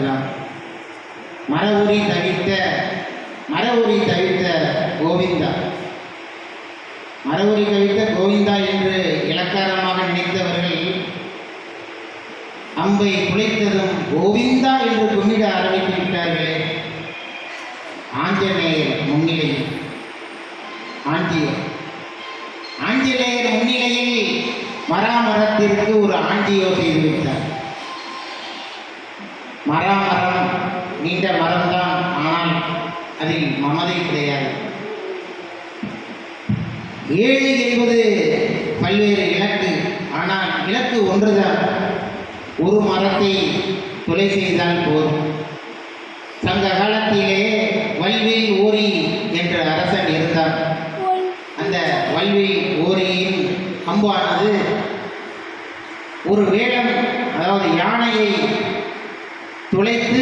அதுதான் மர தவித்த மர தவித்த கோவிந்தா. மரவுரி கவித்த தவித்த கோவிந்தா என்று இலக்காரமாக நினைத்தவர்கள் அம்பை குலைத்ததும் கோவிந்தா என்று கும்பிட ஆரம்பித்து விட்டார்களே ஆஞ்சநேயர் முன்னிலையில் ஆஞ்சியர். ஆஞ்சநேயர் முன்னிலையில் மராமரத்திற்கு ஒரு ஆஞ்சியோ செய்து விட்டார் மரம் நீண்ட மரம்தான். ஆனால் அதில் மமதை கிடையாது. ஏழு என்பது பல்வேறு இலக்கு. ஆனால் இலக்கு ஒன்றுதான். ஒரு மரத்தை கொலை செய்தால் போதும். சங்க காலத்திலே வல்வில் ஓரி என்ற அரசன் இருந்தார் அந்த வல்வில் ஓரியின் அம்பானது ஒரு வேளம் அதாவது யானையை துளைத்து